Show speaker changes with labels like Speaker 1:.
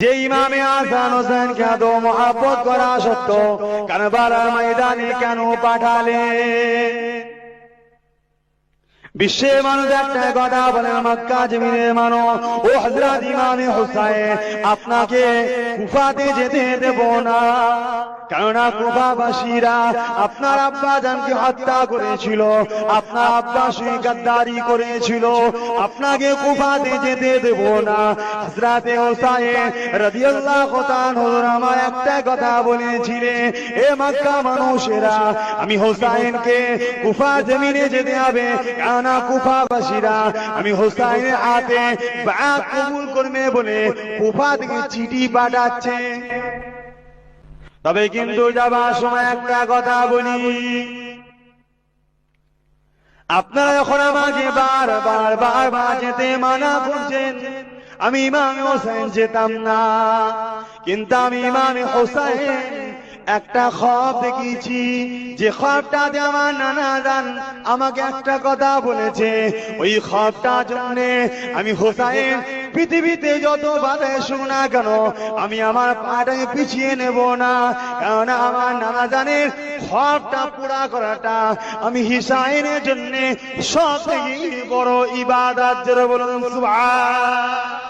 Speaker 1: যে ইমামে আসান হোসেনকে এত মহাব্বত করা সত্য? কেন বারা ময়দানে কেন পাঠালে? বিশ্বের মানুষ একটা কথা বলেন মক্কা জমিনের মানুষ ও হজরত ইমামে হুসাইন, আপনাকে কুফাতে যেতে দেব না। কেননা কুফাবাসীরা আপনার আব্বা জানকে হত্যা করেছিল, আপনার আব্বা সুই গাদ্দারি করেছিল, আপনাকে কুফাতে যেতে দেব না। হজরতে হুসাইন রাদিয়াল্লাহু তাআলা আমার একটা কথা বলেছিলেন, এ মক্কা মানুষেরা, আমি হোসাইনকে কুফা জমিনে যেতে হবে কেননা কুফাবাসীরা, আমি হোসাইনের হাতে বায়াত কবুল করবে বলে কুফা থেকে চিঠি পাঠাচ্ছে। তবে কিন্তু যাবার সময় একটা কথা বলি। আপনারা যখন আমাকে বার বার বার বার যেতে মানা করছেন, আমি ইমামে হোসেন যেতাম না। কিন্তু আমি ইমামে হোসেন একটা খব দেখিয়েছি যে খবটাতে আমার নানা জান আমাকে একটা কথা বলেছে। ওই খবটা জন্যে আমি হোসাইন পৃথিবীতে যত বাধা শোনা কেন, আমি আমার পাটাকে পিছিয়ে নেব না। কারণ আমার নানা জানের খবটা পুরা করাটা আমি হিসাইনের জন্য সব থেকে বড় ইবাদত। বলুন, সুবহান।